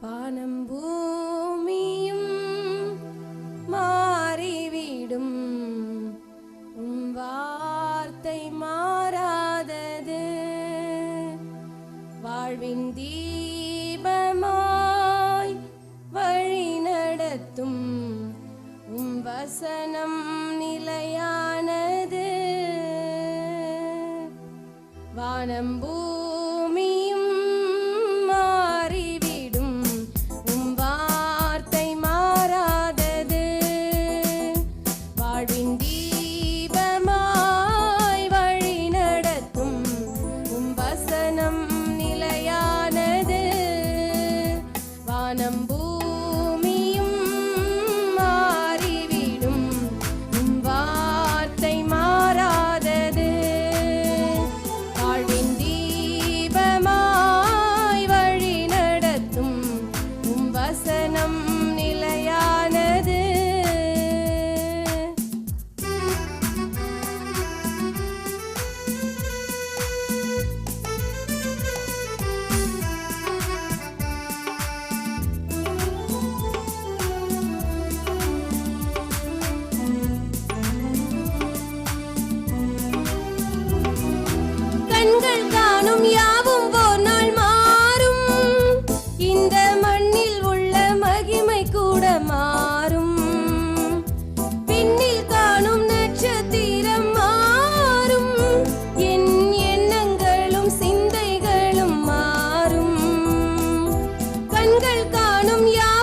வானம் பூமியும் மாறிவிடும் உம் வார்த்தை மாறாதது வாழ்வின் தீபமாய் வழி நடத்தும் உம் வசனம் நிலையானது வானம் பூ வசனம் நிலையானது. கண்கள் கண்கள் காணும் யார்?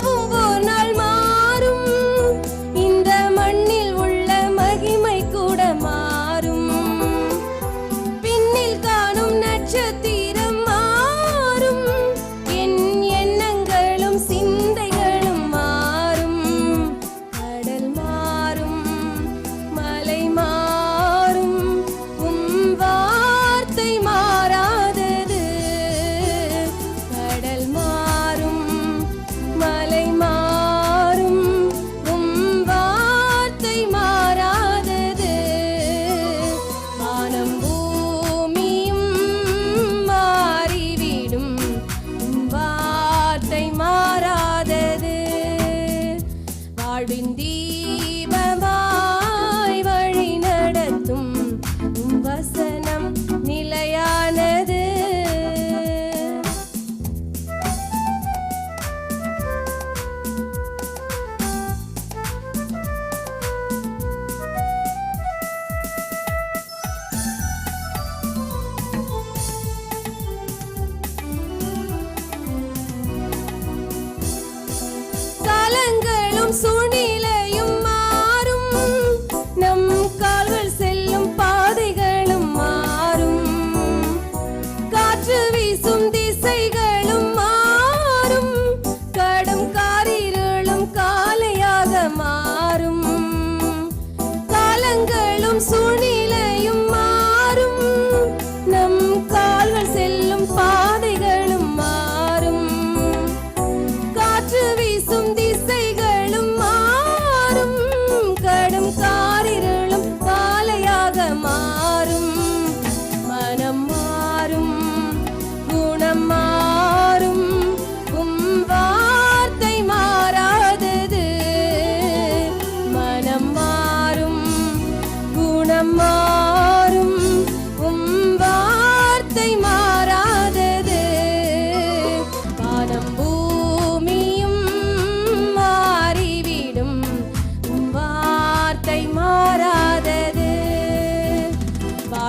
கரங்களும் சுழி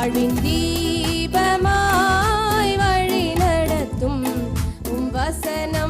வாழ்வின் தீபமாய் வழி நடத்தும் வசனம்